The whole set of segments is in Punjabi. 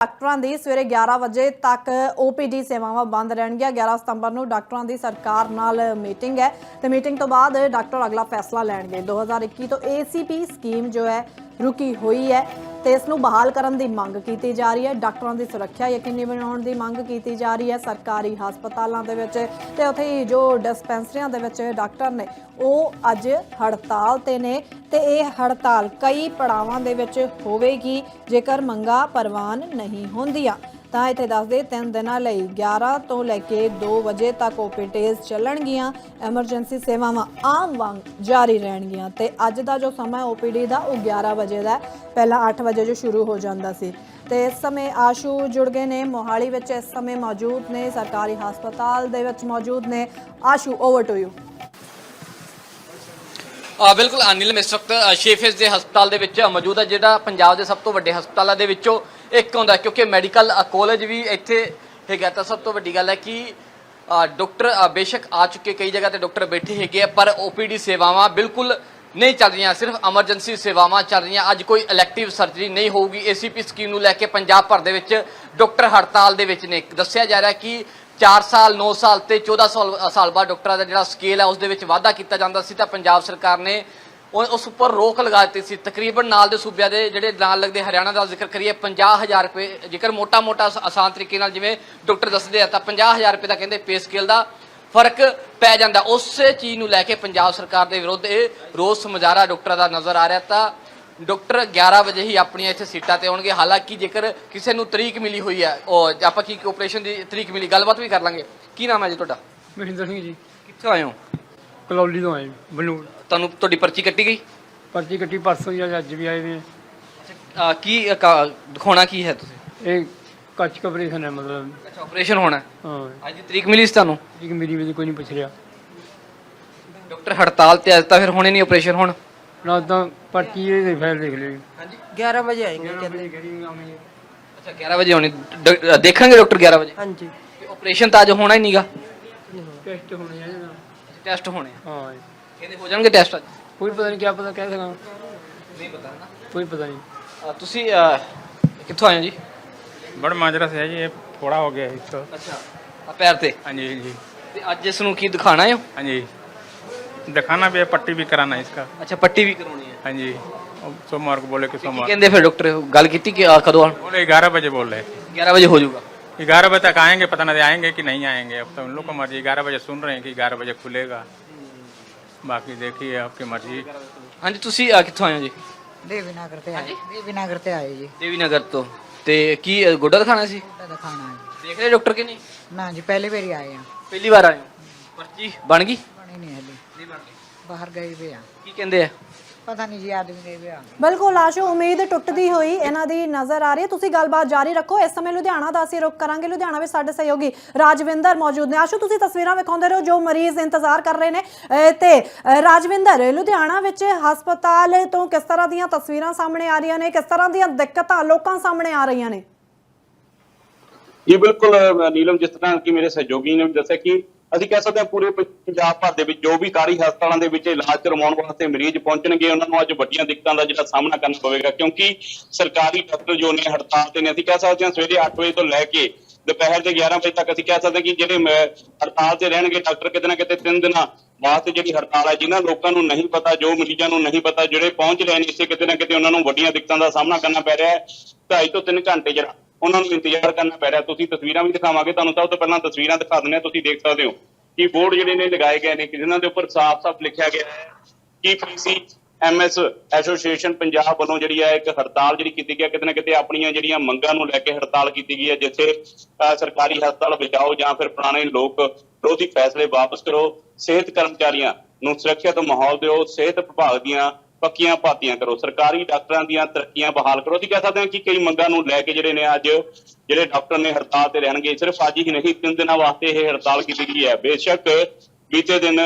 ਡਾਕਟਰਾਂ ਦੀ ਸਵੇਰੇ 11 ਵਜੇ ਤੱਕ OPD ਸੇਵਾਵਾਂ ਬੰਦ ਰਹਿਣਗੀਆਂ। 11 ਸਤੰਬਰ ਨੂੰ ਡਾਕਟਰਾਂ ਦੀ ਸਰਕਾਰ ਨਾਲ ਮੀਟਿੰਗ ਹੈ ਤੇ ਮੀਟਿੰਗ ਤੋਂ ਬਾਅਦ ਡਾਕਟਰ ਅਗਲਾ ਫੈਸਲਾ ਲੈਣਗੇ। 2021 ਤੋਂ ACP ਸਕੀਮ ਜੋ ਹੈ, ਰੁਕੀ ਹੋਈ ਹੈ। ਤੇ ਇਸ ਨੂੰ ਬਹਾਲ ਕਰਨ ਦੀ ਮੰਗ ਕੀਤੀ ਜਾ ਰਹੀ ਹੈ। ਡਾਕਟਰਾਂ ਦੀ ਸੁਰੱਖਿਆ ਯਕੀਨੀ ਬਣਾਉਣ ਦੀ ਮੰਗ ਕੀਤੀ ਜਾ ਰਹੀ ਹੈ ਸਰਕਾਰੀ ਹਸਪਤਾਲਾਂ ਦੇ ਵਿੱਚ ਤੇ ਉੱਥੇ ਜੋ ਡਿਸਪੈਂਸਰੀਆਂ ਦੇ ਵਿੱਚ ਡਾਕਟਰ ਨੇ, ਉਹ ਅੱਜ ਹੜਤਾਲ ਤੇ ਨੇ ਤੇ ਇਹ ਹੜਤਾਲ ਕਈ ਪੜਾਵਾਂ ਦੇ ਵਿੱਚ ਹੋਵੇਗੀ ਜੇਕਰ ਮੰਗਾਂ ਪ੍ਰਵਾਨ ਨਹੀਂ ਹੁੰਦੀਆਂ। ਤਾਂ ਇੱਥੇ ਦੱਸਦੇ ਤਿੰਨ ਦਿਨਾਂ ਲਈ 11 ਤੋਂ ਲੈ ਕੇ 2 ਵਜੇ ਤੱਕ ਓਪੀਟੀਜ਼ ਚੱਲਣਗੀਆਂ, ਐਮਰਜੈਂਸੀ ਸੇਵਾਵਾਂ ਆਮ ਵਾਂਗ ਜਾਰੀ ਰਹਿਣਗੀਆਂ ਤੇ ਅੱਜ ਦਾ ਜੋ ਸਮਾਂ ਓਪੀਡੀ ਦਾ ਉਹ 11 ਵਜੇ ਦਾ ਪਹਿਲਾਂ 8 ਵਜੇ ਜੋ ਸ਼ੁਰੂ ਹੋ ਜਾਂਦਾ ਸੀ। ਤੇ ਇਸ ਸਮੇਂ ਆਸ਼ੂ ਜੁੜ ਗਏ ਨੇ, ਮੋਹਾਲੀ ਵਿੱਚ ਇਸ ਸਮੇਂ ਮੌਜੂਦ ਨੇ, ਸਰਕਾਰੀ ਹਸਪਤਾਲ ਦੇ ਵਿੱਚ ਮੌਜੂਦ ਨੇ। ਆਸ਼ੂ ਓਵਰ ਟੂ ਯੂ ਬਿਲਕੁਲ ਅਨਿਲ ਇਸ ਵਕਤ ਦੇ ਹਸਪਤਾਲ ਦੇ ਵਿੱਚ ਮੌਜੂਦ ਹੈ, ਜਿਹੜਾ ਪੰਜਾਬ ਦੇ ਸਭ ਤੋਂ ਵੱਡੇ ਹਸਪਤਾਲਾਂ ਦੇ ਵਿੱਚੋਂ ਇੱਕ ਹੁੰਦਾ ਕਿਉਂਕਿ ਮੈਡੀਕਲ ਕਾਲਜ ਵੀ ਇੱਥੇ ਹੈਗਾ ਤਾਂ ਸਭ ਤੋਂ ਵੱਡੀ ਗੱਲ ਹੈ ਕਿ ਅ, ਡਾਕਟਰ ਬੇਸ਼ੱਕ ਆ ਚੁੱਕੇ ਕਈ ਜਗ੍ਹਾ ਤੇ ਡਾਕਟਰ ਬੈਠੇ ਹੈਗੇ ਆ ਪਰ ਓਪੀਡੀ ਸੇਵਾਵਾਂ ਬਿਲਕੁਲ ਨਹੀਂ ਚੱਲ ਰਹੀਆਂ ਸਿਰਫ ਐਮਰਜੈਂਸੀ ਸੇਵਾਵਾਂ ਚੱਲ ਰਹੀਆਂ। ਅੱਜ ਕੋਈ ਇਲੈਕਟਿਵ ਸਰਜਰੀ ਨਹੀਂ ਹੋਊਗੀ। ਏਸੀਪੀ ਸਕੀਮ ਨੂੰ ਲੈ ਕੇ ਪੰਜਾਬ ਭਰ ਦੇ ਵਿੱਚ ਡਾਕਟਰ ਹੜਤਾਲ ਦੇ ਵਿੱਚ ਨੇ। ਦੱਸਿਆ ਜਾ ਰਿਹਾ ਕਿ 4 ਸਾਲ 9 ਸਾਲ ਤੇ 14 ਸਾਲ ਸਾਲ ਬਾਅਦ ਡਾਕਟਰਾਂ ਦਾ ਜਿਹੜਾ ਸਕੇਲ ਹੈ ਉਸ ਦੇ ਵਿੱਚ ਵਾਧਾ ਕੀਤਾ ਜਾਂਦਾ ਸੀ। ਤਾਂ ਪੰਜਾਬ ਸਰਕਾਰ ਨੇ ਉਸ ਉੱਪਰ ਰੋਕ ਲਗਾ ਦਿੱਤੀ ਸੀ। ਤਕਰੀਬਨ ਨਾਲ ਦੇ ਸੂਬਿਆਂ ਦੇ ਜਿਹੜੇ ਨਾਲ ਲੱਗਦੇ ਹਰਿਆਣਾ ਦਾ ਜ਼ਿਕਰ ਕਰੀਏ 50000 ਰੁਪਏ ਜੇਕਰ ਮੋਟਾ-ਮੋਟਾ ਆਸ- ਆਸਾਨ ਤਰੀਕੇ ਨਾਲ ਜਿਵੇਂ ਡਾਕਟਰ ਦੱਸਦੇ ਆ ਤਾਂ 50000 ਰੁਪਏ ਦਾ ਕਹਿੰਦੇ ਪੇ ਸਕੇਲ ਦਾ ਫ਼ਰਕ ਪੈ ਜਾਂਦਾ। ਉਸੇ ਚੀਜ਼ ਨੂੰ ਲੈ ਕੇ ਪੰਜਾਬ ਸਰਕਾਰ ਦੇ ਵਿਰੁੱਧ ਇਹ ਰੋਸ ਮੁਜ਼ਾਹਰਾ ਡਾਕਟਰਾਂ ਦਾ ਨਜ਼ਰ ਆ ਰਿਹਾ। ਤਾਂ ਡਾਕਟਰ 11 ਵਜੇ ਹੀ ਆਪਣੀਆਂ ਇੱਥੇ ਸੀਟਾਂ ਤੇ ਆਉਣਗੇ। ਹਾਲਾਂਕਿ ਜੇਕਰ ਕਿਸੇ ਨੂੰ ਤਰੀਕ ਮਿਲੀ ਹੋਈ ਹੈ ਉਹ ਆਪਾਂ ਕੀ ਆਪਰੇਸ਼ਨ ਦੀ ਤਰੀਕ ਮਿਲੀ ਗੱਲਬਾਤ ਵੀ ਕਰ ਲਾਂਗੇ। ਕੀ ਨਾਮ ਹੈ ਜੀ ਤੁਹਾਡਾ? ਮਹਿੰਦਰ ਸਿੰਘ ਜੀ। ਕਿੱਥੋਂ ਆਏ ਹੋ? ਕਲੌਲੀ ਤੋਂ ਆਏ ਬਲੂਰ ਤੁਹਾਨੂੰ ਤੁਹਾਡੀ ਪਰਚੀ ਕੱਟੀ ਗਈ? ਪਰਚੀ ਕੱਟੀ ਪਰਸੋਂ ਜਾਂ ਅੱਜ ਵੀ ਆਏ ਨੇ ਅਹ, ਕੀ ਅਹ, ਕਾ- ਦਿਖਾਉਣਾ ਕੀ ਹੈ ਤੁਸੀਂ? ਇਹ ਕੱਚ ਕਵਰੇਸ਼ਨ ਹੈ ਮਤਲਬ। ਅੱਛਾ ਆਪਰੇਸ਼ਨ ਹੋਣਾ ਹੈ। ਹਾਂ। ਅੱਜ ਦੀ ਤਰੀਕ ਮਿਲੀ ਸੀ ਤੁਹਾਨੂੰ? ਇੱਕ ਮੇਰੀ ਵੀ ਕੋਈ ਨਹੀਂ ਪੁੱਛ ਰਿਹਾ। ਡਾਕਟਰ ਹੜਤਾਲ ਤੇ ਅੱਜ ਤਾਂ ਫਿਰ ਹੋਣੇ ਨਹੀਂ ਆਪਰੇਸ਼ਨ ਹੁਣ? ਨਾ ਤਾਂ ਪਰਚੀ ਇਹ ਦੇ ਫਾਇਲ ਦੇਖ ਲਈ ਹਾਂਜੀ। 11 ਵਜੇ ਆਏਗੇ ਕਹਿੰਦੇ। ਅੱਛਾ 11 ਵਜੇ ਹੋਣੀ। ਡ- ਅਹ, ਦੇਖਾਂਗੇ ਡਾਕਟਰ 11 ਵਜੇ? ਹਾਂਜੀ। ਆਪਰੇਸ਼ਨ ਤਾਂ ਅੱਜ ਹੋਣਾ ਹੀ ਨਹੀਂਗਾ ਟੈਸਟ ਹੋਣੇ ਆ ਟੈਸਟ ਹੋਣੇ ਆ। ਹਾਂ। ਕਹਿੰਦੇ ਹੋ ਜਾਣਗੇ ਟੈਸਟ ਅੱਜ ਕੋਈ ਪਤਾ ਨਹੀਂ ਕਿਆ ਪਤਾ ਕਹਿ ਸਕਾਂ ਨਹੀਂ ਪਤਾ ਨਾ ਕੋਈ ਪਤਾ ਨਹੀਂ ਅਹ ਤੁਸੀਂ ਅਹ, ਕਿੱਥੋਂ ਆਏ ਹੋ ਜੀ बड़ माजरा से है जी ये फोड़ा हो गया है इसको ਅੱਛਾ ਆ ਪੈਰ ਤੇ हाँ जी जी ਤੇ ਅੱਜ ਇਸ ਨੂੰ ਕੀ ਦਿਖਾਣਾ ਹੈ हाँ जी दिखाना भी है पट्टी भी कराना है इसका ਅੱਛਾ ਪੱਟੀ ਵੀ ਕਰਾਉਣੀ ਹੈ हाँ जी अब सोमवार को बोले कि ਕੀ सोमवार ਕਹਿੰਦੇ ਫਿਰ ਡਾਕਟਰ ਗੱਲ ਕੀਤੀ ਕਿ ਅਹ, ਕਦੋਂ ਆਉਣ बोले ग्यारह बजे बोल रहे हैं 11 ਵਜੇ ਹੋ ਜਾਊਗਾ ग्यारह बजे तक आएंगे पता नहीं आएंगे कि नहीं आएंगे अब तो उन लोग को मर्जी ग्यारह बजे सुन रहे हैं कि ग्यारह बजे खुलेगा ਬਾਕੀ ਦੇਖੀਏ ਆਪਕੀ ਮਰਜ਼ੀ। ਹਾਂਜੀ ਤੁਸੀਂ ਅਹ, ਕਿੱਥੋਂ ਆਏ ਹੋ ਜੀ? ਦੇਵੀ ਨਗਰ ਤੇ ਆਏ। ਦੇਵੀ ਨਗਰ ਤੇ ਆਏ ਜੀ। ਦੇਵੀ ਨਗਰ ਤੋਂ। ਤੇ ਕੀ ਅਹ, ਦਿਖਾਣਾ ਸੀ? ਤੁਹਾਡਾ ਦਿਖਾਣਾ ਹੈ ਦੇਖ ਰਹੇ ਡਾਕਟਰ ਕਿ ਨਹੀਂ? ਨਾ ਜੀ ਪਹਿਲੀ ਵਾਰੀ ਆਏ ਆ ਪਹਿਲੀ ਵਾਰ ਆਏ ਪਰਚੀ ਬਣ ਗਈ? ਬਣੀ ਨਹੀਂ ਹਲੇ ਨਹੀਂ ਬਣ ਬਾਹਰ ਗਏ ਵੇ ਆ। ਕੀ ਕਹਿੰਦੇ ਆ? ਪਤਾ ਨਹੀਂ ਜੀ ਆਦਮੀ ਗਏ ਵੇ ਬਿਲਕੁਲ ਆਸ਼ੂ ਉਮੀਦ ਟੁੱਟਦੀ ਹੋਈ ਇਹਨਾਂ ਦੀ ਨਜ਼ਰ ਆ ਰਹੀ ਹੈ। ਤੁਸੀਂ ਗੱਲਬਾਤ ਜਾਰੀ ਰੱਖੋ। ਇਸ ਸਮੇਂ ਲੁਧਿਆਣਾ ਦਾ ਅਸੀਂ ਰੁਕ ਕਰਾਂਗੇ। ਲੁਧਿਆਣਾ ਵਿੱਚ ਸਾਡੇ ਸਹਿਯੋਗੀ ਰਾਜਵਿੰਦਰ ਮੌਜੂਦ ਨੇ। ਆਸ਼ੂ, ਤੁਸੀਂ ਤਸਵੀਰਾਂ ਵਿਖਾਉਂਦੇ ਰਹੋ ਜੋ ਮਰੀਜ਼ ਇੰਤਜ਼ਾਰ ਕਰ ਰਹੇ ਨੇ। ਅਹ ਤੇ, ਅਹ ਰਾਜਵਿੰਦਰ, ਲੁਧਿਆਣਾ ਵਿੱਚ ਹਸਪਤਾਲ ਤੋਂ ਕਿਸ ਤਰ੍ਹਾਂ ਦੀਆਂ ਤਸਵੀਰਾਂ ਸਾਹਮਣੇ ਆ ਰਹੀਆਂ ਨੇ? ਕਿਸ ਤਰ੍ਹਾਂ ਦੀਆਂ ਦਿੱਕਤਾਂ ਲੋਕਾਂ ਸਾਹਮਣੇ ਆ ਰਹੀਆਂ ਨੇ? ਜੀ ਬਿਲਕੁਲ ਨੀਲਮ, ਜਿਸ ਤਰ੍ਹਾਂ ਕਿ ਮੇਰੇ ਸਹਿਯੋਗੀ ਨੇ ਦੱਸਿਆ ਕਿ ਅਸੀਂ ਕਹਿ ਸਕਦੇ ਹਾਂ ਪੂਰੇ ਪੰਜਾਬ ਭਰ ਦੇ ਵਿੱਚ ਜੋ ਵੀ ਕਾਰੀ ਹਸਪਤਾਲਾਂ ਦੇ ਵਿੱਚ ਇਲਾਜ ਕਰਵਾਉਣ ਵਾਸਤੇ ਮਰੀਜ਼ ਪਹੁੰਚਣਗੇ, ਉਹਨਾਂ ਨੂੰ ਅੱਜ ਵੱਡੀਆਂ ਦਿੱਕਤਾਂ ਦਾ ਜਿਹੜਾ ਸਾਹਮਣਾ ਕਰਨਾ ਪਵੇਗਾ, ਕਿਉਂਕਿ ਸਰਕਾਰੀ ਡਾਕਟਰ ਜੋ ਨੇ, ਹੜਤਾਲ ਤੇ ਨੇ, ਅਸੀਂ ਕਹਿ ਸਕਦੇ ਹਾਂ ਸਵੇਰੇ 8 ਵਜੇ ਤੋਂ ਲੈ ਕੇ ਦੁਪਹਿਰ ਦੇ 11 ਵਜੇ ਤੱਕ ਅਸੀਂ ਕਹਿ ਸਕਦੇ ਹਾਂ ਕਿ ਜਿਹੜੇ ਮ- ਹੜਤਾਲ ਤੇ ਰਹਿਣਗੇ ਡਾਕਟਰ ਕਿਤੇ ਨਾ ਕਿਤੇ ਤਿੰਨ ਦਿਨਾਂ ਵਾਸਤੇ ਜਿਹੜੀ ਹੜਤਾਲ ਹੈ, ਜਿਨ੍ਹਾਂ ਲੋਕਾਂ ਨੂੰ ਨਹੀਂ ਪਤਾ, ਜੋ ਮਰੀਜ਼ਾਂ ਨੂੰ ਨਹੀਂ ਪਤਾ, ਜਿਹੜੇ ਪਹੁੰਚ ਰਹੇ ਨੇ, ਇਸੇ ਕਿਤੇ ਨਾ ਕਿਤੇ ਉਹਨਾਂ ਨੂੰ ਵੱਡੀਆਂ ਦਿੱਕਤਾਂ ਦਾ ਸਾਹਮਣਾ ਕਰਨਾ ਪੈ ਰਿਹਾ ਹੈ। ਢਾਈ ਤੋਂ 3 ਘੰਟੇ ਜਿਹੜਾ ਉਹਨਾਂ ਨੂੰ ਇੰਤਜ਼ਾਰ ਕਰਨਾ ਪੈ ਰਿਹਾ। ਤੁਸੀਂ ਤਸਵੀਰਾਂ ਵੀ ਦਿਖਾਵਾਂਗੇ ਤੁਹਾਨੂੰ। ਸਭ ਤੋਂ ਪਹਿਲਾਂ ਤਸਵੀਰਾਂ ਦਿਖਾ ਦਿੰਦੇ ਹਾਂ। ਤੁਸੀਂ ਦੇਖ ਸਕਦੇ ਹੋ ਕਿ ਬੋਰਡ ਜਿਹੜੇ ਨੇ ਲਗਾਏ ਗਏ ਨੇ, ਕਿ ਜਿਨ੍ਹਾਂ ਦੇ ਉੱਪਰ ਸਾਫ਼-ਸਾਫ਼ ਲਿਖਿਆ ਗਿਆ ਹੈ ਕਿ ਪੀਸੀ ਐਮਐਸ ਐਸੋਸੀਏਸ਼ਨ ਪੰਜਾਬ ਵੱਲੋਂ ਜਿਹੜੀ ਹੈ ਇੱਕ ਹੜਤਾਲ ਜਿਹੜੀ ਕੀਤੀ ਗਈ ਹੈ, ਕਿਤੇ ਨਾ ਕਿਤੇ ਆਪਣੀਆਂ ਜਿਹੜੀਆਂ ਮੰਗਾਂ ਨੂੰ ਲੈ ਕੇ ਹੜਤਾਲ ਕੀਤੀ ਗਈ ਹੈ, ਜਿੱਥੇ ਸਰਕਾਰੀ ਹਸਪਤਾਲ ਬਚਾਓ ਜਾਂ ਫਿਰ ਪੁਰਾਣੇ ਲੋਕ ਵਿਰੋਧੀ ਫੈਸਲੇ ਵਾਪਸ ਕਰੋ। ਸਿਹਤ ਕਰਮਚਾਰੀਆਂ ਨੂੰ ਸੁਰੱਖਿਅਤ ਮਾਹੌਲ ਦਿਓ। ਸਿਹਤ ਵਿਭਾਗ ਦੀਆਂ ਪੱਕੀਆਂ ਭਾਤੀਆਂ ਕਰੋ। ਸਰਕਾਰੀ ਡਾਕਟਰਾਂ ਦੀਆਂ ਤਰੱਕੀਆਂ ਬਹਾਲ ਕਰੋ। ਅਸੀਂ ਕਹਿ ਸਕਦੇ ਹਾਂ ਕਿ ਕਈ ਮੰਗਾਂ ਨੂੰ ਲੈ ਕੇ ਜਿਹੜੇ ਨੇ ਅੱਜ ਜਿਹੜੇ ਡਾਕਟਰ ਨੇ ਹੜਤਾਲ ਤੇ ਰਹਿਣਗੇ ਸਿਰਫ ਅੱਜ ਹੀ ਨਹੀਂ ਤਿੰਨ ਦਿਨਾਂ ਵਾਸਤੇ ਇਹ ਹੜਤਾਲ ਕੀਤੀ ਗਈ ਹੈ। ਬੇਸ਼ੱਕ ਬੀਤੇ ਦਿਨ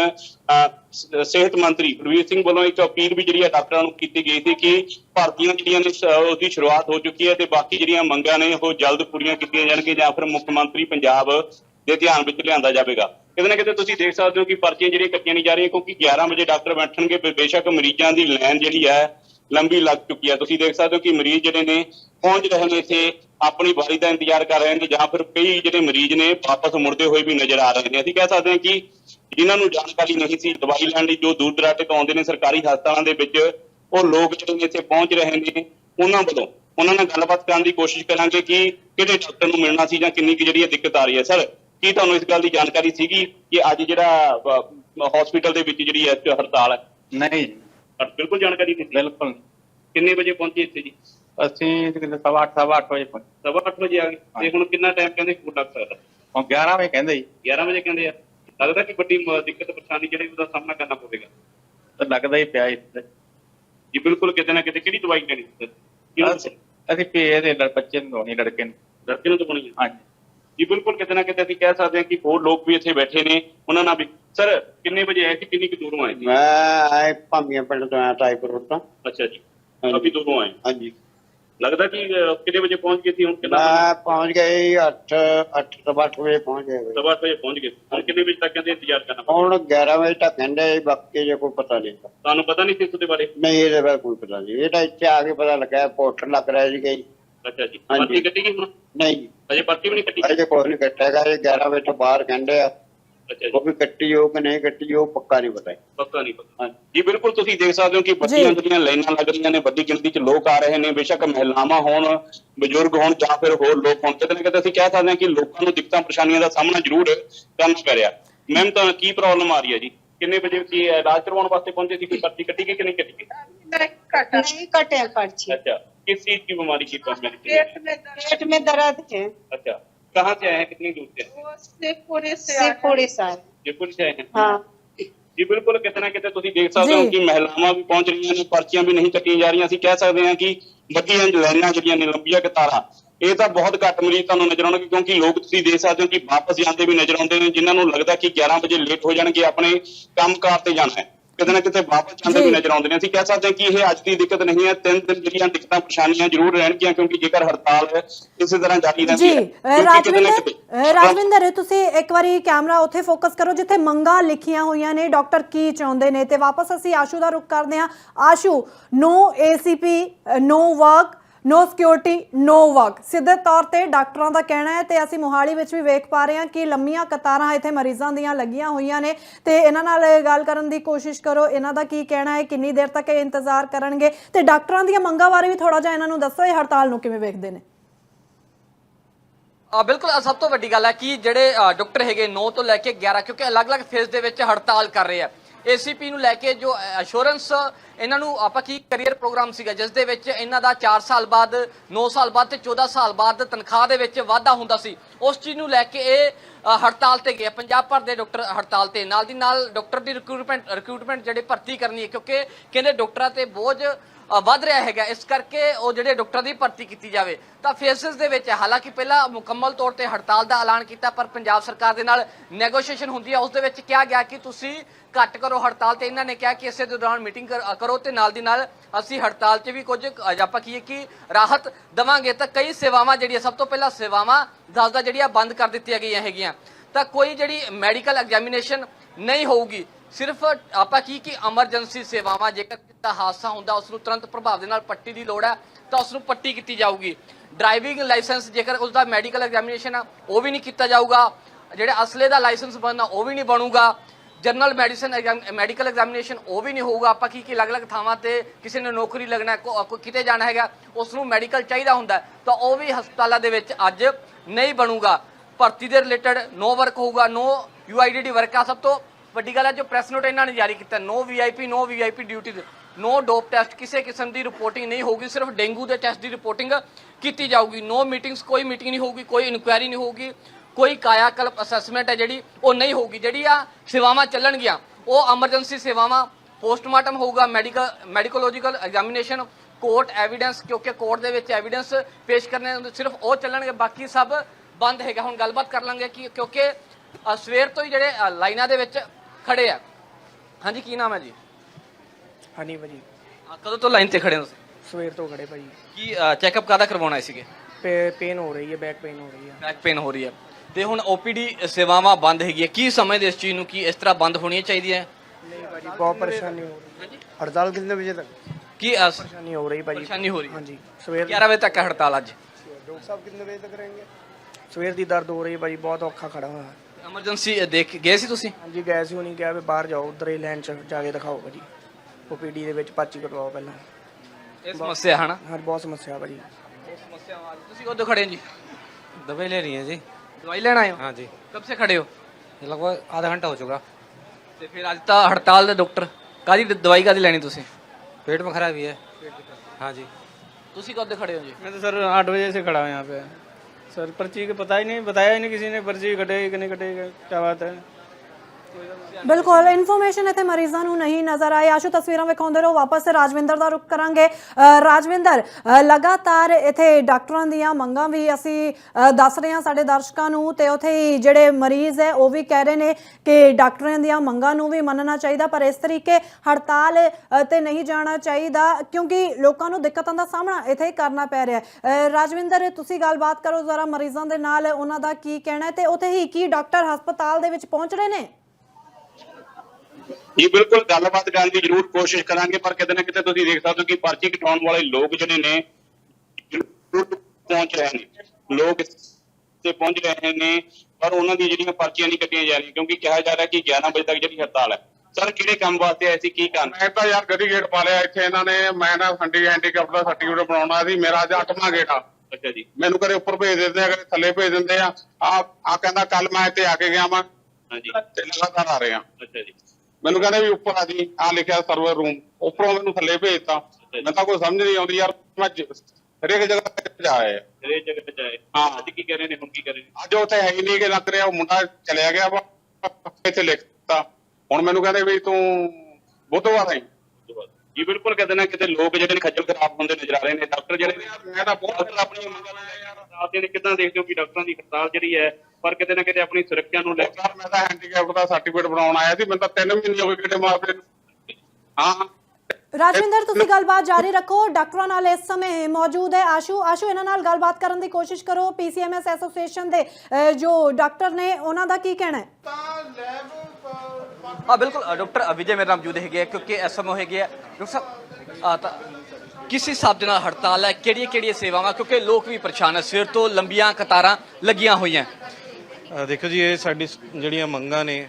ਅਹ, ਸਿਹਤ ਮੰਤਰੀ ਪ੍ਰਵੀਰ ਸਿੰਘ ਵੱਲੋਂ ਇੱਕ ਅਪੀਲ ਵੀ ਜਿਹੜੀ ਹੈ ਡਾਕਟਰਾਂ ਨੂੰ ਕੀਤੀ ਗਈ ਸੀ ਕਿ ਭਰਤੀਆਂ ਜਿਹੜੀਆਂ ਨੇ ਸ- ਉਹਦੀ ਸ਼ੁਰੂਆਤ ਹੋ ਚੁੱਕੀ ਹੈ ਤੇ ਬਾਕੀ ਜਿਹੜੀਆਂ ਮੰਗਾਂ ਨੇ ਉਹ ਜਲਦ ਪੂਰੀਆਂ ਕੀਤੀਆਂ ਜਾਣਗੀਆਂ ਜਾਂ ਫਿਰ ਮੁੱਖ ਮੰਤਰੀ ਪੰਜਾਬ ਦੇ ਧਿਆਨ ਵਿੱਚ ਲਿਆਂਦਾ ਜਾਵੇਗਾ। ਕਿਤੇ ਨਾ ਕਿਤੇ ਤੁਸੀਂ ਦੇਖ ਸਕਦੇ ਹੋ ਕਿ ਪਰਚੀਆਂ ਜਿਹੜੀਆਂ ਕੱਟੀਆਂ ਨਹੀਂ ਜਾ ਰਹੀਆਂ, ਕਿਉਂਕਿ 11 ਵਜੇ ਡਾਕਟਰ ਬੈਠਣਗੇ ਬੇਸ਼ੱਕ ਮਰੀਜ਼ਾਂ ਦੀ ਲਾਈਨ ਜਿਹੜੀ ਹੈ ਲੰਬੀ ਲੱਗ ਚੁੱਕੀ ਹੈ। ਤੁਸੀਂ ਦੇਖ ਸਕਦੇ ਹੋ ਕਿ ਮਰੀਜ਼ ਜਿਹੜੇ ਨੇ, ਪਹੁੰਚ ਰਹੇ ਨੇ ਇੱਥੇ, ਆਪਣੀ ਵਾਰੀ ਦਾ ਇੰਤਜ਼ਾਰ ਕਰ ਰਹੇ ਨੇ, ਜਾਂ ਫਿਰ ਕਈ ਜਿਹੜੇ ਮਰੀਜ਼ ਨੇ ਵਾਪਸ ਮੁੜਦੇ ਹੋਏ ਵੀ ਨਜ਼ਰ ਆ ਰਹੇ ਨੇ। ਅਸੀਂ ਕਹਿ ਸਕਦੇ ਹਾਂ ਕਿ ਜਿਨ੍ਹਾਂ ਨੂੰ ਜਾਣਕਾਰੀ ਨਹੀਂ ਸੀ, ਦਵਾਈ ਲੈਣ ਲਈ ਜੋ ਦੂਰ ਦਰਾਡੇ ਤੋਂ ਆਉਂਦੇ ਨੇ ਸਰਕਾਰੀ ਹਸਪਤਾਲਾਂ ਦੇ ਵਿੱਚ, ਉਹ ਲੋਕ ਜਿਹੜੇ ਨੇ ਇੱਥੇ ਪਹੁੰਚ ਰਹੇ ਨੇ, ਉਹਨਾਂ ਵੱਲੋਂ। ਉਹਨਾਂ ਨਾਲ ਗੱਲਬਾਤ ਕਰਨ ਦੀ ਕੋਸ਼ਿਸ਼ ਕਰਾਂਗੇ ਕਿ ਕਿਹੜੇ ਡਾਕਟਰ ਨੂੰ ਮਿਲਣਾ ਸੀ ਜਾਂ ਕਿੰਨੀ ਕੁ ਜਿਹੜੀ ਇਹ ਦਿੱਕਤ ਆ ਰਹੀ ਹੈ। ਸਰ ਕੀ ਤੁਹਾਨੂੰ ਇਸ ਗੱਲ ਦੀ ਜਾਣਕਾਰੀ ਸੀਗੀ ਕਿ ਅੱਜ ਜਿਹੜਾ ਹਸਪੀਟਲ ਦੇ ਵਿੱਚ ਜਿਹੜੀ ਹੈ ਹੜਤਾਲ ਹੈ? ਨਹੀਂ। ਬਿਲਕੁਲ ਜਾਣਕਾਰੀ ਨਹੀਂ ਬਿਲਕੁਲ ਕਿੰਨੇ ਵਜੇ ਪਹੁੰਚੇ ਇੱਥੇ ਜੀ? ਅਸੀਂ ਕਿੰਨੇ 8:30 8:30 ਵਜੇ ਪਹੁੰਚੇ। 8:30 ਵਜੇ ਆ ਗਏ। ਤੇ ਹੁਣ ਕਿੰਨਾ ਟਾਈਮ ਕਹਿੰਦੇ ਕੋਲ ਲੱਗ ਸਕਦਾ? ਹੁਣ 11 ਵਜੇ ਕਹਿੰਦੇ ਜੀ। 11 ਵਜੇ ਕਹਿੰਦੇ ਆ। ਲੱਗਦਾ ਕਿ ਵੱਡੀ ਦਿੱਕਤ ਪਰੇਸ਼ਾਨੀ ਜਿਹੜੀ ਉਹਦਾ ਸਾਹਮਣਾ ਕਰਨਾ ਪਵੇਗਾ। ਤਾਂ ਲੱਗਦਾ ਹੀ ਪਿਆ ਇੱਥੇ ਜੀ ਬਿਲਕੁਲ ਕਿਤੇ ਨਾ ਕਿਤੇ ਕਿਹੜੀ ਦਵਾਈ ਲੈਣੀ ਸਰ ਅਸੀਂ ਪੀਏ ਦੇ ਬੱਚੇ ਨੂੰ ਨਹੀਂ ਲੜਕੇ ਨੂੰ। ਲੜਕੇ ਨੂੰ ਤਾਂ ਬਣੀ ਹਾਂਜੀ। ਜੀ ਬਿਲਕੁਲ ਕਿਤੇ ਨਾ ਕਿਤੇ ਅਸੀਂ ਕਹਿ ਸਕਦੇ ਹਾਂ ਕਿ ਹੋਰ ਲੋਕ ਵੀ ਇੱਥੇ ਬੈਠੇ ਨੇ ਉਹਨਾਂ ਨਾਲ ਵੀ। ਸਰ ਕਿੰਨੇ ਵਜੇ ਆਏ ਸੀ? ਕਿੰਨੀ ਕੁ ਦੂਰੋਂ ਆਏ ਸੀ? ਮੈਂ ਆਏ ਭਾਮੀਆਂ ਪਿੰਡ ਤੋਂ ਆਇਆ ਟਾਈਪ ਰੋਡ ਤੋਂ। ਅੱਛਾ ਜੀ ਹਾਂਜੀ। ਕਾਫੀ ਦੂਰੋਂ ਆਏ। ਹਾਂਜੀ। ਲੱਗਦਾ ਕਿ ਅਹ, ਕਿੰਨੇ ਵਜੇ ਪਹੁੰਚ ਗਏ ਸੀ ਹੁਣ? ਕਿੰਨਾ ਮੈਂ ਪਹੁੰਚ ਗਈ 8 8 ਸਵਾ ਅੱਠ ਵਜੇ ਪਹੁੰਚ ਗਏ ਸਵਾ ਅੱਠ ਵਜੇ ਪਹੁੰਚ ਗਏ। ਹੁਣ ਕਿੰਨੇ ਵਜੇ ਤੱਕ ਕਹਿੰਦੇ ਇੰਤਜ਼ਾਰ ਕਰਨਾ? ਹੁਣ 11 ਵਜੇ ਤੱਕ ਕਹਿੰਦੇ ਬਾਕੀ ਜੇ ਕੋਈ ਪਤਾ ਨਹੀਂ ਤੁਹਾਨੂੰ ਪਤਾ ਨਹੀਂ ਸੀ ਇਸ ਦੇ ਬਾਰੇ? ਨਹੀਂ ਇਹਦੇ ਬਾਰੇ ਕੋਈ ਪਤਾ ਨਹੀਂ। ਇਹ ਤਾਂ ਇੱਥੇ ਆ ਕੇ ਪਤਾ ਲੱਗਾ ਪੋਸਟਰ ਲੱਗ ਰਿਹਾ ਸੀ ਕਿ ਅੱਛਾ ਜੀ। ਪਰਚੀ ਕੱਟੀ ਗਈ ਹੁਣ? ਨਹੀਂ ਜੀ। ਅਜੇ ਪਰਚੀ ਵੀ ਨਹੀਂ ਕੱਟੀ? ਅਜੇ ਕੋਈ ਨਹੀਂ ਕੱਟੇਗਾ ਇਹ 11 ਵਜੇ ਤੋਂ ਬਾਹਰ ਕਹਿੰਦੇ ਆ। ਉਹ ਵੀ ਕੱਟੀ ਹੋ ਕਿ ਨਹੀਂ ਕੱਟੀ ਉਹ ਪੱਕਾ ਨਹੀਂ ਪਤਾ ਪੱਕਾ ਨਹੀਂ ਪਤਾ। ਜੀ ਬਿਲਕੁਲ ਤੁਸੀਂ ਦੇਖ ਸਕਦੇ ਹੋ ਕਿ ਵੱਡੀਆਂ ਜਿਹੜੀਆਂ ਲਾਈਨਾਂ ਲੱਗ ਰਹੀਆਂ ਨੇ ਵੱਡੀ ਗਿਣਤੀ 'ਚ ਲੋਕ ਆ ਰਹੇ ਨੇ ਬੇਸ਼ੱਕ ਮਹਿਲਾਵਾਂ ਹੋਣ ਬਜ਼ੁਰਗ ਹੋਣ ਜਾਂ ਫਿਰ ਹੋਰ ਲੋਕ ਹੋਣ। ਕਿਤੇ ਨਾ ਕਿਤੇ ਅਸੀਂ ਕਹਿ ਸਕਦੇ ਹਾਂ ਕਿ ਲੋਕਾਂ ਨੂੰ ਦਿੱਕਤਾਂ ਪਰੇਸ਼ਾਨੀਆਂ ਦਾ ਸਾਹਮਣਾ ਜ਼ਰੂਰ ਕਰਨਾ ਪੈ ਰਿਹਾ। ਮੈਮ ਤਾਂ ਕੀ ਪ੍ਰੋਬਲਮ ਆ ਰਹੀ ਹੈ ਜੀ? ਕਿੰਨੇ ਵਜੇ ਤੁਸੀਂ ਇਲਾਜ ਕਰਵਾਉਣ ਵਾਸਤੇ ਪਹੁੰਚੇ ਸੀ? ਕੋਈ ਪਰਚੀ ਕੱਟੀ ਗਈ ਕਿ ਨਹੀਂ ਕੱਟੀ? ਗਈ ਨਹੀਂ ਕੱਟਿਆ ਪਰਚੀ। ਅੱਛਾ। किस चीज की बीमारी की प्रॉब्लम पेट में पेट में दर्द है अच्छा कहाँ से आए हैं कितनी दूर से वो शिवपुरी से शिवपुरी सर जयपुर से आए हैं हाँ ਜੀ ਬਿਲਕੁਲ ਕਿਤੇ ਨਾ ਕਿਤੇ ਤੁਸੀਂ ਦੇਖ ਸਕਦੇ ਹੋ ਜੀ। ਕਿ ਮਹਿਲਾਵਾਂ ਵੀ ਪਹੁੰਚ ਰਹੀਆਂ ਨੇ ਪਰਚੀਆਂ ਵੀ ਨਹੀਂ ਕੱਟੀਆਂ ਜਾ ਰਹੀਆਂ ਅਸੀਂ ਕਹਿ ਸਕਦੇ ਹਾਂ ਕਿ ਵੱਡੀਆਂ ਲਾਈਨਾਂ ਜਿਹੜੀਆਂ ਨੇ ਲੰਬੀਆਂ ਕਤਾਰਾਂ ਇਹ ਤਾਂ ਬਹੁਤ ਘੱਟ ਮਰੀਜ਼ ਤੁਹਾਨੂੰ ਨਜ਼ਰ ਆਉਣਗੇ ਕਿਉਂਕਿ ਲੋਕ ਤੁਸੀਂ ਦੇਖ ਸਕਦੇ ਹੋ ਕਿ ਵਾਪਸ ਜਾਂਦੇ ਵੀ ਨਜ਼ਰ ਆਉਂਦੇ ਨੇ ਜਿਨ੍ਹਾਂ ਨੂੰ ਲੱਗਦਾ ਕਿ 11 ਵਜੇ ਲੇਟ ਹੋ ਜਾਣਗੇ ਆਪਣੇ ਕੰਮਕਾਰ ਤੇ ਜਾਣਾ ਹੈ ਕਿਤੇ ਨਾ ਕਿਤੇ ਵਾਪਸ ਜਾਂਦੇ ਵੀ। ਨਜ਼ਰ ਆਉਂਦੇ ਨੇ। ਅਸੀਂ ਕਹਿ ਸਕਦੇ ਹਾਂ ਕਿ ਇਹ ਅੱਜ ਦੀ ਦਿੱਕਤ ਨਹੀਂ ਹੈ। ਤਿੰਨ ਦਿਨ ਜਿਹੜੀਆਂ ਦਿੱਕਤਾਂ ਪਰੇਸ਼ਾਨੀਆਂ ਜ਼ਰੂਰ ਰਹਿਣਗੀਆਂ ਕਿਉਂਕਿ ਜੇਕਰ ਹੜਤਾਲ ਇਸੇ ਤਰ੍ਹਾਂ ਜਾਰੀ ਰਹਿੰਦੀ ਹੈ ਰਾਜਵਿੰਦਰ ਰਾਜਵਿੰਦਰ ਤੁਸੀਂ ਇੱਕ ਵਾਰੀ ਕੈਮਰਾ ਉੱਥੇ ਫੋਕਸ ਕਰੋ ਜਿੱਥੇ ਮੰਗਾਂ ਲਿਖੀਆਂ ਹੋਈਆਂ ਨੇ ਡਾਕਟਰ ਕੀ ਚਾਹੁੰਦੇ ਨੇ। ਤੇ ਵਾਪਸ ਅਸੀਂ ਆਸ਼ੂ ਦਾ ਰੁਖ ਕਰਦੇ ਹਾਂ। Ashu no ACP no work no security no work ਸਿੱਧੇ ਤੌਰ ਤੇ ਡਾਕਟਰਾਂ ਦਾ ਕਹਿਣਾ ਹੈ ਤੇ ਅਸੀਂ ਮੋਹਾਲੀ ਵਿੱਚ ਵੀ ਵੇਖ ਪਾ ਰਹੇ ਹਾਂ ਕਿ ਲੰਮੀਆਂ ਕਤਾਰਾਂ ਇੱਥੇ ਮਰੀਜ਼ਾਂ ਦੀਆਂ ਲੱਗੀਆਂ ਹੋਈਆਂ ਨੇ ਤੇ ਇਹਨਾਂ ਨਾਲ ਗੱਲ ਕਰਨ ਦੀ ਕੋਸ਼ਿਸ਼ ਕਰੋ। ਇਹਨਾਂ ਦਾ ਕੀ ਕਹਿਣਾ ਹੈ? ਕਿੰਨੀ ਦੇਰ ਤੱਕ ਇਹ ਇੰਤਜ਼ਾਰ ਕਰਨਗੇ? ਤੇ ਡਾਕਟਰਾਂ ਦੀਆਂ ਮੰਗਾਂ ਬਾਰੇ ਵੀ ਥੋੜਾ ਜਿਹਾ ਇਹਨਾਂ ਨੂੰ ਦੱਸੋ, ਇਹ ਹੜਤਾਲ ਨੂੰ ਕਿਵੇਂ ਵੇਖਦੇ ਨੇ? ਆ ਬਿਲਕੁਲ ਸਭ ਤੋਂ ਵੱਡੀ ਗੱਲ ਹੈ ਕਿ ਜਿਹੜੇ ਡਾਕਟਰ ਹੈਗੇ 9 ਤੋਂ ਲੈ ਕੇ 11 ਕਿਉਂਕਿ ਅਲੱਗ-ਅਲੱਗ ਫੇਸ ਦੇ ਵਿੱਚ ਹੜਤਾਲ ਕਰ ਰਹੇ ਆ। ਏਸੀਪੀ ਨੂੰ ਲੈ ਕੇ ਜੋ ਅਸ਼ੋਰੈਂਸ ਇਹਨਾਂ ਨੂੰ ਆਪਾਂ ਕੀ ਕੈਰੀਅਰ ਪ੍ਰੋਗਰਾਮ ਸੀਗਾ, ਜਿਸ ਦੇ ਵਿੱਚ ਇਹਨਾਂ ਦਾ 4 ਸਾਲ ਬਾਅਦ 9 ਸਾਲ ਬਾਅਦ ਤੇ 14 ਸਾਲ ਬਾਅਦ ਤਨਖਾਹ ਦੇ ਵਿੱਚ ਵਾਧਾ ਹੁੰਦਾ ਸੀ। ਉਸ ਚੀਜ਼ ਨੂੰ ਲੈ ਕੇ ਇਹ ਹੜਤਾਲ ਤੇ ਗਏ ਪੰਜਾਬ ਭਰ ਦੇ ਡਾਕਟਰ ਹੜਤਾਲ ਤੇ। ਨਾਲ ਦੀ ਨਾਲ ਡਾਕਟਰ ਦੀ ਰਿਕਰੂਟਮੈਂਟ ਰਿਕਰੂਟਮੈਂਟ ਜਿਹੜੇ ਭਰਤੀ ਕਰਨੀ ਹੈ, ਕਿਉਂਕਿ ਕਹਿੰਦੇ ਡਾਕਟਰਾਂ ਤੇ ਬੋਝ ਵੱਧ ਰਿਹਾ ਹੈਗਾ। ਇਸ ਕਰਕੇ ਉਹ ਜਿਹੜੇ ਡਾਕਟਰ ਦੀ ਭਰਤੀ ਕੀਤੀ ਜਾਵੇ, ਤਾਂ ਫੇਸਿਸ ਦੇ ਵਿੱਚ, ਹਾਲਾਂਕਿ ਪਹਿਲਾਂ ਮੁਕੰਮਲ ਤੌਰ ਤੇ ਹੜਤਾਲ ਦਾ ਐਲਾਨ ਕੀਤਾ, ਪਰ ਪੰਜਾਬ ਸਰਕਾਰ ਦੇ ਨਾਲ ਨੈਗੋਸ਼ੀਏਸ਼ਨ ਹੁੰਦੀ ਹੈ। ਉਸ ਦੇ ਵਿੱਚ ਕਿਹਾ ਗਿਆ ਕਿ ਤੁਸੀਂ ਘੱਟ ਕਰੋ ਹੜਤਾਲ ਤੇ ਇਹਨਾਂ ਨੇ ਕਿਹਾ ਕਿ ਇਸੇ ਦੌਰਾਨ ਮੀਟਿੰਗ ਕਰੋ ਤੇ ਨਾਲ ਦੀ ਨਾਲ ਅਸੀਂ ਹੜਤਾਲ 'ਚ ਵੀ ਕੁਝ ਆਪਾਂ ਕੀ ਕਿ ਰਾਹਤ ਦਵਾਂਗੇ। ਤਾਂ ਕਈ ਸੇਵਾਵਾਂ ਜਿਹੜੀਆਂ, ਸਭ ਤੋਂ ਪਹਿਲਾਂ ਸੇਵਾਵਾਂ ਦੱਸਦਾ ਜਿਹੜੀਆਂ ਬੰਦ ਕਰ ਦਿੱਤੀਆਂ ਗਈਆਂ ਹੈਗੀਆਂ। ਤਾਂ ਕੋਈ ਜਿਹੜੀ ਮੈਡੀਕਲ ਐਗਜ਼ਾਮੀਨੇਸ਼ਨ ਨਹੀਂ ਹੋਊਗੀ ਸਿਰਫ ਆਪਾਂ ਕੀ ਕਿ ਐਮਰਜੈਂਸੀ ਸੇਵਾਵਾਂ ਜੇਕਰ ਕਿਤਾ ਹਾਦਸਾ ਹੁੰਦਾ ਉਸ ਨੂੰ ਤੁਰੰਤ ਪ੍ਰਭਾਵ ਦੇ ਨਾਲ ਪੱਟੀ ਦੀ ਲੋੜ ਹੈ ਤਾਂ ਉਸ ਨੂੰ ਪੱਟੀ ਕੀਤੀ ਜਾਊਗੀ। ਡਰਾਈਵਿੰਗ ਲਾਇਸੈਂਸ ਜੇਕਰ ਉਸ ਦਾ ਮੈਡੀਕਲ ਐਗਜ਼ਾਮੀਨੇਸ਼ਨ ਆ ਉਹ ਵੀ ਨਹੀਂ ਕੀਤਾ ਜਾਊਗਾ। ਜਿਹੜੇ ਅਸਲੇ ਦਾ ਲਾਇਸੈਂਸ ਬਣਨਾ ਉਹ ਵੀ ਨਹੀਂ ਬਣੂਗਾ। ਜਨਰਲ ਮੈਡੀਸਨ ਮੈਡੀਕਲ ਐਗਜ਼ਾਮੀਨੇਸ਼ਨ ਉਹ ਵੀ ਨਹੀਂ ਹੋਊਗਾ। ਆਪਾਂ ਕੀ ਕਿ ਅਲੱਗ-ਅਲੱਗ ਥਾਵਾਂ ਤੇ ਕਿਸੇ ਨੇ ਨੌਕਰੀ ਲੱਗਣਾ ਹੈ, ਕੋ ਕੋ- ਕਿਤੇ ਜਾਣਾ ਹੈਗਾ ਉਸ ਨੂੰ ਮੈਡੀਕਲ ਚਾਹੀਦਾ ਹੁੰਦਾ ਤਾਂ ਉਹ ਵੀ ਹਸਪਤਾਲਾਂ ਦੇ ਵਿੱਚ ਅੱਜ ਨਹੀਂ ਬਣੂਗਾ। ਭਰਤੀ ਦੇ ਰਿਲੇਟਡ ਨੋ ਵਰਕ ਹੋਊਗਾ ਨੋ ਯੂਆਈਡੀਡੀ ਵਰਕ ਆ ਸਭ ਤੋਂ। ਵੱਡੀ ਗੱਲ ਹੈ, ਜੋ ਪ੍ਰੈਸ ਨੋਟ ਇਹਨਾਂ ਨੇ ਜਾਰੀ ਕੀਤਾ no VIP no VIP duties no dope test ਕਿਸੇ ਕਿਸਮ ਦੀ ਰਿਪੋਰਟਿੰਗ ਨਹੀਂ ਹੋਊਗੀ, ਸਿਰਫ ਡੇਂਗੂ ਦੇ ਟੈਸਟ ਦੀ ਰਿਪੋਰਟਿੰਗ ਕੀਤੀ ਜਾਊਗੀ। ਨੋ ਮੀਟਿੰਗਸ ਕੋਈ ਮੀਟਿੰਗ ਨਹੀਂ ਹੋਊਗੀ, ਕੋਈ ਇਨਕੁਆਇਰੀ ਨਹੀਂ ਹੋਊਗੀ, ਕੋਈ ਕਾਇਆਕਲਪ ਅਸੈਸਮੈਂਟ ਹੈ ਜਿਹੜੀ ਉਹ ਨਹੀਂ ਹੋਊਗੀ। ਜਿਹੜੀ ਆ ਸੇਵਾਵਾਂ ਚੱਲਣਗੀਆਂ, ਉਹ ਐਮਰਜੈਂਸੀ ਸੇਵਾਵਾਂ ਪੋਸਟਮਾਰਟਮ ਹੋਊਗਾ medical medicolegal examination court evidence ਕਿਉਂਕਿ ਕੋਰਟ ਦੇ ਵਿੱਚ ਐਵੀਡੈਂਸ ਪੇਸ਼ ਕਰਨੇ ਸਿਰਫ ਉਹ ਚੱਲਣਗੇ, ਬਾਕੀ ਸਭ ਬੰਦ ਹੈਗਾ। ਹੁਣ ਗੱਲਬਾਤ ਕਰ ਲਾਂਗੇ ਕਿ ਕਿਉਂਕਿ ਸਵੇਰ ਤੋਂ ਹੀ ਜਿਹੜੇ ਲਾਈਨਾਂ ਦੇ ਵਿੱਚ ਖੜੇ ਆ। ਹਾਂਜੀ ਕੀ ਨਾਮ ਹੈ ਜੀ? ਹਨੀ ਭਾਜੀ। ਅ, ਕਦੋਂ ਤੋਂ ਲਾਈਨ ਤੇ ਖੜੇ ਹੋ ਤੁਸੀਂ? ਸਵੇਰ ਤੋਂ ਖੜੇ ਭਾਜੀ। ਕੀ ਚੈੱਕਅਪ ਕਾਦਾ ਕਰਵਾਉਣਾ ਸੀਗੇ? ਪੇਨ ਹੋ ਰਹੀ ਹੈ ਬੈਕ ਪੇਨ ਹੋ ਰਹੀ ਹੈ। ਬੈਕ ਪੇਨ ਹੋ ਰਹੀ ਹੈ। ਤੇ ਹੁਣ ਓਪੀਡੀ ਸੇਵਾਵਾਂ ਬੰਦ ਹੈਗੀ ਹੈ। ਕੀ ਸਮਝਦੇ ਇਸ ਚੀਜ਼ ਨੂੰ? ਕੀ ਇਸ ਤਰ੍ਹਾਂ ਬੰਦ ਹੋਣੀਆਂ ਚਾਹੀਦੀਆਂ? ਨਹੀਂ ਭਾਜੀ ਬਹੁਤ ਪਰੇਸ਼ਾਨੀ ਹੋ ਰਹੀ ਹੈ। ਹੜਤਾਲ ਕਿੰਨੇ ਵਜੇ ਤੱਕ? ਕੀ ਅ, ਪਰੇਸ਼ਾਨੀ ਹੋ ਰਹੀ ਭਾਜੀ। ਪਰੇਸ਼ਾਨੀ ਹੋ ਰਹੀ ਹੈ। ਹਾਂਜੀ ਸਵੇਰ 11 ਵਜੇ ਤੱਕ ਹੈ ਹੜਤਾਲ ਅੱਜ। ਸਵੇਰ ਦੀ ਦਰਦ ਹੋ ਰਹੀ ਹੈ ਭਾਜੀ ਬਹੁਤ ਔਖਾ ਖੜਾ ਹੋਇਆ। ਐਮਰਜੈਂਸੀ ਦੇਖ ਗਏ ਸੀ ਤੁਸੀਂ ਹਾਂਜੀ ਗਏ ਸੀ ਉਹਨੇ ਕਿਹਾ ਵੀ ਬਾਹਰ ਜਾਓ ਉਧਰ ਹੀ ਲਾਈਨ 'ਚ ਜਾ ਕੇ ਦਿਖਾਓ ਭਾਜੀ ਓਪੀਡੀ ਦੇ ਵਿੱਚ ਪਰਚੀ ਕਟਵਾਓ ਪਹਿਲਾਂ ਇਹ ਸਮੱਸਿਆ ਹੈ ਨਾ ਹਾਂ ਬਹੁਤ ਸਮੱਸਿਆ ਭਾਜੀ ਸਮੱਸਿਆ ਆ ਤੁਸੀਂ ਕਦੋਂ ਖੜੇ ਹੋ ਜੀ दवाई ले रही है जी ਦਵਾਈ ਲੈਣ ਆਏ ਹੋ हाँ जी ਕਬ ਸੇ ਖੜੇ ਹੋ ये लगभग आधा घंटा हो चुका ਤੇ ਫਿਰ ਅੱਜ ਤਾਂ ਹੜਤਾਲ ਦੇ ਡਾਕਟਰ ਕਾਦੀ ਦਵਾਈ ਕਾਦੀ ਲੈਣੀ ਤੁਸੀਂ पेट में खराबी है हाँ जी ਤੁਸੀਂ ਕਦੋਂ ਖੜੇ ਹੋ ਜੀ मैं तो सर आठ बजे से खड़ा हूँ यहाँ पे सर पर्ची का पता ही नहीं बताया ही नहीं किसी ने पर्ची कटेगी कि नहीं कटेगी क्या बात है ਬਿਲਕੁਲ ਇਨਫੋਰਮੇਸ਼ਨ ਇੱਥੇ ਮਰੀਜ਼ਾਂ ਨੂੰ ਨਹੀਂ ਨਜ਼ਰ ਆਈ। ਆਸ਼ੂ, ਤਸਵੀਰਾਂ ਵਿਖਾਉਂਦੇ ਰਹੋ। ਵਾਪਸ ਰਾਜਵਿੰਦਰ ਦਾ ਰੁਖ ਕਰਾਂਗੇ। ਰਾਜਵਿੰਦਰ ਲਗਾਤਾਰ ਇੱਥੇ ਡਾਕਟਰਾਂ ਦੀਆਂ ਮੰਗਾਂ ਵੀ ਅਸੀਂ ਦੱਸ ਰਹੇ ਹਾਂ ਸਾਡੇ ਦਰਸ਼ਕਾਂ ਨੂੰ ਤੇ ਉੱਥੇ ਹੀ ਜਿਹੜੇ ਮਰੀਜ਼ ਹੈ, ਉਹ ਵੀ ਕਹਿ ਰਹੇ ਨੇ ਕਿ ਡਾਕਟਰਾਂ ਦੀਆਂ ਮੰਗਾਂ ਨੂੰ ਵੀ ਮੰਨਣਾ ਚਾਹੀਦਾ, ਪਰ ਇਸ ਤਰੀਕੇ ਹੜਤਾਲ ਤੇ ਨਹੀਂ ਜਾਣਾ ਚਾਹੀਦਾ ਕਿਉਂਕਿ ਲੋਕਾਂ ਨੂੰ ਦਿੱਕਤਾਂ ਦਾ ਸਾਹਮਣਾ ਇੱਥੇ ਕਰਨਾ ਪੈ ਰਿਹਾ ਹੈ। ਰਾਜਵਿੰਦਰ, ਤੁਸੀਂ ਗੱਲਬਾਤ ਕਰੋ ਜ਼ਰਾ ਮਰੀਜ਼ਾਂ ਦੇ ਨਾਲ, ਉਹਨਾਂ ਦਾ ਕੀ ਕਹਿਣਾ ਹੈ ਤੇ ਉੱਥੇ ਹੀ ਕੀ ਡਾਕਟਰ ਹਸਪਤਾਲ ਦੇ ਵਿੱਚ ਪਹੁੰਚ ਰਹੇ ਨੇ? ਜੀ ਬਿਲਕੁਲ ਗੱਲਬਾਤ ਕਰਨ ਦੀ ਜ਼ਰੂਰ ਕੋਸ਼ਿਸ਼ ਕਰਾਂਗੇ ਪਰ ਕਿਤੇ ਨਾ ਕਿਤੇ ਤੁਸੀਂ ਦੇਖ ਸਕਦੇ ਹੋ ਕਿ ਪਰਚੀ ਕਟਾਉਣ ਵਾਲੇ ਲੋਕ ਜਿਹੜੇ ਨੇ ਪਹੁੰਚ ਰਹੇ ਨੇ। ਲੋਕ ਤੇ ਪਹੁੰਚ ਰਹੇ ਨੇ ਪਰ ਉਹਨਾਂ ਦੀ ਜਿਹੜੀਆਂ ਪਰਚੀਆਂ ਨਹੀਂ ਕੱਟੀਆਂ ਜਾ ਰਹੀਆਂ ਕਿਉਂਕਿ ਕਿਹਾ ਜਾ ਰਿਹਾ ਕਿ 11 ਵਜੇ ਤੱਕ ਜਿਹੜੀ ਹੜਤਾਲ ਹੈ। ਸਰ ਕਿਹੜੇ ਕੰਮ ਵਾਸਤੇ ਆਏ ਸੀ ਕੀ ਕਾਰਨ? ਮੈਂ ਤਾਂ ਯਾਰ ਗਦੀ ਗੇਟ ਪਾ ਲਿਆ ਇੱਥੇ ਇਹਨਾਂ ਨੇ ਮੈਂ ਨਾ ਹੰਡੀ ਹੈਂਡੀਕੈਪ ਦਾ ਸਰਟੀਫਿਕੇਟ ਬਣਾਉਣਾ ਸੀ ਮੇਰਾ ਅੱਜ 8ਵਾਂ ਗੇਟ ਆ। ਅੱਛਾ ਜੀ। ਮੈਨੂੰ ਕਦੇ ਉੱਪਰ ਭੇਜ ਦਿੰਦੇ ਆ ਕਦੇ ਥੱਲੇ ਭੇਜ ਦਿੰਦੇ ਆ। ਆ ਆ ਕਹਿੰਦਾ ਕੱਲ ਮੈਂ ਇੱਥੇ ਆ ਕੇ ਗਿਆ ਵਾਂ। ਹਾਂਜੀ। ਤੇ ਲਗਾਤਾਰ ਆ ਰਹੇ ਆ। ਅੱਛਾ ਜੀ। ਮੈਨੂੰ ਕਹਿੰਦੇ ਵੀ ਉੱਪਰ ਆ ਜੀ ਆ ਲਿਖਿਆ ਸਰਵਰ ਰੂਮ ਉੱਪਰੋਂ ਮੈਨੂੰ ਥੱਲੇ ਭੇਜਤਾ। ਮੈਂ ਤਾਂ ਕੋਈ ਸਮਝ ਨਹੀਂ ਆਉਂਦੀ ਯਾਰ ਮੈਂ ਹਰੇਕ ਜਗ੍ਹਾ ਤੇ ਜਾ ਆਇਆ। ਹਰੇ ਜਗ੍ਹਾ ਤੇ ਜਾਏ ਹਾਂ। ਅੱਜ ਕੀ ਕਹਿ ਰਹੇ ਨੇ ਹੁਣ ਕੀ ਕਰ ਰਹੇ ਨੇ? ਅੱਜ ਉੱਥੇ ਹੈ ਹੀ ਨਹੀਂ ਕਿ ਲੱਗ ਰਿਹਾ ਉਹ ਮੁੰਡਾ ਚਲਿਆ ਗਿਆ ਵਾ ਇੱਥੇ ਲਿਖਤਾ ਹੁਣ ਮੈਨੂੰ ਕਹਿੰਦੇ ਵੀ ਤੂੰ ਬੁੱਧਵਾਰ ਆਈ। ਜੀ ਬਿਲਕੁਲ ਕਿਤੇ ਨਾ ਕਿਤੇ ਲੋਕ ਜਿਹੜੇ ਨੇ ਖੱਜਲ ਖਰਾਬ ਹੁੰਦੇ ਨਜ਼ਰ ਆ ਰਹੇ ਨੇ ਡਾਕਟਰ ਜਿਹੜੇ ਨੇ ਮੈਂ ਤਾਂ ਬਹੁਤ ਡਾਕਟਰ ਆਪਣੀਆਂ ਮੰਗਾਂ ਲੈ ਯਾਰ ਹੜਤਾਲ ਦੇ ਕਿਦਾਂ ਦੇਖਦੇ ਹੋ ਕਿ ਡਾਕਟਰਾਂ ਦੀ ਹੜਤਾਲ ਜਿਹੜੀ ਹੈ ਪਰ ਕਿਤੇ ਨਾ ਕਿਤੇ ਆਪਣੀ ਸੁਰੱਖਿਆ ਨੂੰ ਲੈ ਕੇ ਮੈਂ ਤਾਂ ਹੈਂਡੀਕੈਪ ਦਾ ਸਰਟੀਫਿਕੇਟ ਬਣਾਉਣ ਆਇਆ ਸੀ ਮੈਨੂੰ ਤਾਂ 3 ਮਹੀਨੇ ਹੋ ਗਏ ਕਿਤੇ ਮਾਰਦੇ ਨੂੰ। ਹਾਂ ਰਾਜਵਿੰਦਰ ਤੁਸੀਂ ਗੱਲਬਾਤ ਜਾਰੀ ਰੱਖੋ। ਡਾਕਟਰਾਂ ਨਾਲ ਇਸ ਸਮੇਂ ਮੌਜੂਦ ਹੈ। ਆਸ਼ੂ ਆਸ਼ੂ ਇਹਨਾਂ ਨਾਲ ਗੱਲਬਾਤ ਕਰਨ ਦੀ ਕੋਸ਼ਿਸ਼ ਕਰੋ। ਪੀਸੀਐਮਐਸ ਐਸੋਸੀਏਸ਼ਨ ਦੇ ਜੋ ਡਾਕਟਰ ਨੇ ਉਹਨਾਂ ਦਾ ਕੀ ਕਹਿਣਾ ਹੈ? ਹਾਂ ਬਿਲਕੁਲ ਡਾਕਟਰ ਵਿਜੇ ਮੇਰੇ ਨਾਲ ਮੌਜੂਦ ਹੈਗੇ ਆ ਕਿਉਂਕਿ ਐਸਐਮਓ ਹੈਗੇ ਆ। ਡਾਕਟਰ ਸਾਹਿਬ ਆ ਤਾਂ ਕਿਸ ਹਿਸਾਬ ਦੇ ਨਾਲ ਹੜਤਾਲ ਹੈ ਕਿਹੜੀਆਂ ਕਿਹੜੀਆਂ ਸੇਵਾਵਾਂ ਕਿਉਂਕਿ ਲੋਕ ਵੀ ਪਰੇਸ਼ਾਨ ਹੈ। ਸਵੇਰ ਤੋਂ ਲੰਬੀਆਂ ਕਤਾਰਾਂ ਲੱਗੀਆਂ ਹੋਈਆਂ। ਅ, ਦੇਖੋ ਜੀ ਇਹ ਸਾਡੀ ਸ- ਜਿਹੜੀਆਂ ਮੰਗਾਂ ਨੇ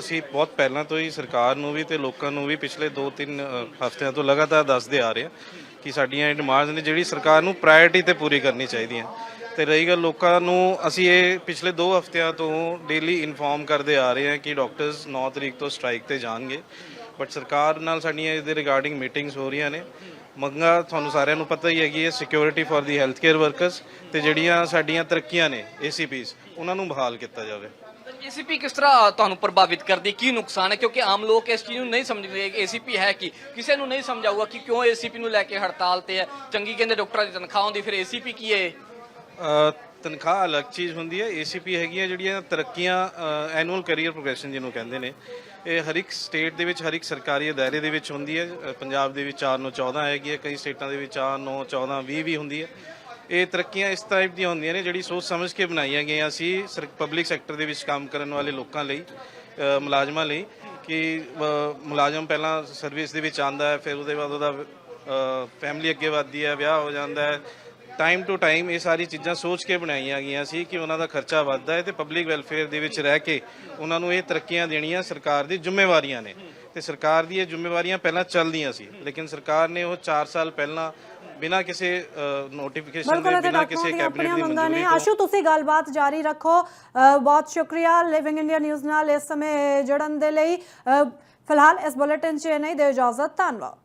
ਅਸੀਂ ਬਹੁਤ ਪਹਿਲਾਂ ਤੋਂ ਹੀ ਸਰਕਾਰ ਨੂੰ ਵੀ ਤੇ ਲੋਕਾਂ ਨੂੰ ਵੀ ਪਿਛਲੇ 2-3 ਹਫ਼ਤਿਆਂ ਤੋਂ ਲਗਾਤਾਰ ਦੱਸਦੇ ਆ ਰਹੇ ਹਾਂ ਕਿ ਸਾਡੀਆਂ ਇਹ ਡਿਮਾਂਡਸ ਨੇ ਜਿਹੜੀ ਸਰਕਾਰ ਨੂੰ ਪ੍ਰਾਇੋਰਟੀ ਤੇ ਪੂਰੀ ਕਰਨੀ ਚਾਹੀਦੀਆਂ। ਤੇ ਰਹੀ ਗੱਲ ਲੋਕਾਂ ਨੂੰ, ਅਸੀਂ ਇਹ ਪਿਛਲੇ 2 ਹਫ਼ਤਿਆਂ ਤੋਂ ਡੇਲੀ ਇਨਫੋਰਮ ਕਰਦੇ ਆ ਰਹੇ ਹਾਂ ਕਿ ਡਾਕਟਰਸ 9 ਤਰੀਕ ਤੋਂ ਸਟ੍ਰਾਈਕ ਤੇ ਜਾਣਗੇ। ਬਟ ਸਰਕਾਰ ਨਾਲ ਸਾਡੀਆਂ ਇਹਦੇ ਰਿਗਾਰਡਿੰਗ ਮੀਟਿੰਗਸ ਹੋ ਰਹੀਆਂ ਨੇ। ਮੰਗਾਂ ਤੁਹਾਨੂੰ ਸਾਰਿਆਂ ਨੂੰ ਪਤਾ ਹੀ ਹੈਗੀ ਹੈ security for the health care workers ਤੇ ਜਿਹੜੀਆਂ ਸਾਡੀਆਂ ਤਰੱਕੀਆਂ ਨੇ ਏਸੀਪੀਸ ਉਹਨਾਂ ਨੂੰ ਬਹਾਲ ਕੀਤਾ ਜਾਵੇ। ਏਸੀਪੀ ਕਿਸ ਤਰ੍ਹਾਂ ਤੁਹਾਨੂੰ ਪ੍ਰਭਾਵਿਤ ਕਰਦੀ, ਕੀ ਨੁਕਸਾਨ ਹੈ? ਕਿਉਂਕਿ ਆਮ ਲੋਕ ਇਸ ਚੀਜ਼ ਨੂੰ ਨਹੀਂ ਸਮਝਦੇ ਕਿ ਏਸੀਪੀ ਹੈ ਕੀ? ਕਿਸੇ ਨੂੰ ਨਹੀਂ ਸਮਝਾਊਗਾ ਕਿ ਕਿਉਂ ਏਸੀਪੀ ਨੂੰ ਲੈ ਕੇ ਹੜਤਾਲ ਤੇ ਹੈ। ਚੰਗੀ ਕਹਿੰਦੇ ਡਾਕਟਰਾਂ ਦੀ ਤਨਖਾਹ ਹੁੰਦੀ, ਫਿਰ ਏਸੀਪੀ ਕੀ ਹੈ? ਤਨਖਾਹ ਅਲੱਗ ਚੀਜ਼ ਹੁੰਦੀ ਹੈ। ਏਸੀਪੀ ਹੈਗੀਆਂ ਜਿਹੜੀਆਂ ਤਰੱਕੀਆਂ ਐਨੂਅਲ ਕੈਰੀਅਰ ਪ੍ਰੋਗਰੈਸ਼ਨ ਜਿਹਨੂੰ ਕਹਿੰਦੇ ਨੇ। ਇਹ ਹਰ ਇੱਕ ਸਟੇਟ ਦੇ ਵਿੱਚ, ਹਰ ਇੱਕ ਸਰਕਾਰੀ ਅਦਾਰੇ ਦੇ ਵਿੱਚ ਹੁੰਦੀ ਹੈ। ਪੰਜਾਬ ਦੇ ਵਿੱਚ 4 ਨੂੰ 14 ਹੈਗੀ ਹੈ ਕਈ ਸਟੇਟਾਂ ਦੇ ਵਿੱਚ 4 9 14 20 ਵੀ ਹੁੰਦੀ ਹੈ। ਇਹ ਤਰੱਕੀਆਂ ਇਸ ਟਾਈਪ ਦੀਆਂ ਹੁੰਦੀਆਂ ਨੇ ਜਿਹੜੀ ਸੋਚ ਸਮਝ ਕੇ ਬਣਾਈਆਂ ਗਈਆਂ ਸੀ ਪਬਲਿਕ ਸੈਕਟਰ ਦੇ ਵਿੱਚ ਕੰਮ ਕਰਨ ਵਾਲੇ ਲੋਕਾਂ ਲਈ ਮੁਲਾਜ਼ਮਾਂ ਲਈ ਕਿ ਮੁਲਾਜ਼ਮ ਪਹਿਲਾਂ ਸਰਵਿਸ ਦੇ ਵਿੱਚ ਆਂਦਾ ਹੈ, ਫਿਰ ਉਹਦੇ ਬਾਅਦ ਉਹਦਾ ਫੈਮਿਲੀ ਅੱਗੇ ਵੱਧਦੀ ਹੈ, ਵਿਆਹ ਹੋ ਜਾਂਦਾ ਹੈ। ਟਾਈਮ ਟੂ ਟਾਈਮ ਇਹ ਸਾਰੀ ਚੀਜ਼ਾਂ ਸੋਚ ਕੇ ਬਣਾਈਆਂ ਗਈਆਂ ਸੀ ਕਿ ਉਹਨਾਂ ਦਾ ਖਰਚਾ ਵੱਧਦਾ ਹੈ ਤੇ ਪਬਲਿਕ ਵੈਲਫੇਅਰ ਦੇ ਵਿੱਚ ਰਹਿ ਕੇ ਉਹਨਾਂ ਨੂੰ ਇਹ ਤਰੱਕੀਆਂ ਦੇਣੀਆਂ ਸਰਕਾਰ ਦੀ ਜ਼ਿੰਮੇਵਾਰੀਆਂ ਨੇ। ਤੇ ਸਰਕਾਰ ਦੀ ਇਹ ਜ਼ਿੰਮੇਵਾਰੀਆਂ ਪਹਿਲਾਂ ਚੱਲਦੀਆਂ ਸੀ, ਲੇਕਿਨ ਸਰਕਾਰ ਨੇ ਉਹ 4 ਸਾਲ ਪਹਿਲਾਂ ਬਿਨਾਂ ਕਿਸੇ ਨੋਟੀਫਿਕੇਸ਼ਨ ਦੇ ਬਿਨਾਂ ਕਿਸੇ ਕੈਬਨਿਟ ਦੀ ਮੰਗਾਂ ਨੇ। ਮਨਜ਼ੂਰੀ ਤੋਂ। ਆਸ਼ੂ ਤੁਸੀਂ ਗੱਲਬਾਤ ਜਾਰੀ ਰੱਖੋ। ਬਹੁਤ ਸ਼ੁਕਰੀਆ ਲਿਵਿੰਗ ਇੰਡੀਆ ਨਿਊਜ਼ ਨਾਲ ਇਸ ਸਮੇਂ ਜੁੜਨ ਦੇ ਲਈ। ਫਿਲਹਾਲ ਇਸ ਬੁਲੇਟਿਨ 'ਚ ਨਹੀਂ ਦੇ ਇਜਾਜ਼ਤ। ਧੰਨਵਾਦ।